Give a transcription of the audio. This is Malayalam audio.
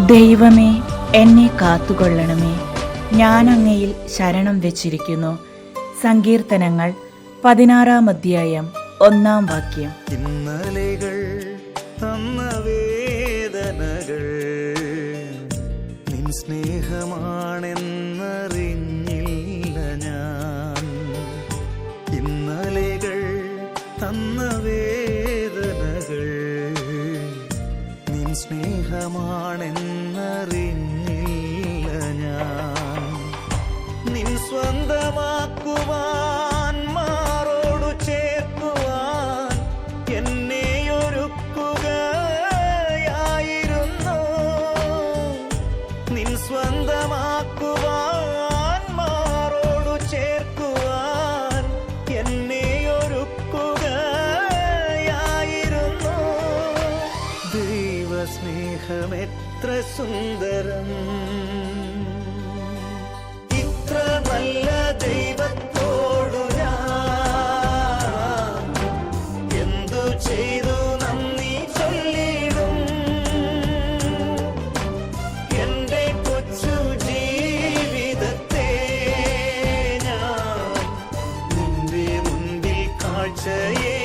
ദൈവമേ എന്നെ കാത്തുകൊള്ളണമേ. ഞാൻ അങ്ങയിൽ ശരണം വെച്ചിരിക്കുന്നു. സങ്കീർത്തനങ്ങൾ പതിനാറാം അധ്യായം ഒന്നാം വാക്യം. നിൻ സ്നേഹമാണെന്നറിഞ്ഞില്ല ഞാൻ. ഇന്നലെകൾ തന്നവേ സ്നേഹമാണെന്നറിഞ്ഞില്ല ഞാൻ. നിൻ സ്വന്തമാക്കുവാൻ ദൈവസ്നേഹം എത്ര സുന്ദരം. ഇത്ര നല്ല ദൈവത്തോടു എന്തു ചെയ്തു നന്ദി ചൊല്ലിടും. എന്റെ കൊച്ചു ജീവിതത്തെ ഞാൻ നിന്റെ മുൻപിൽ കാഴ്ചയെ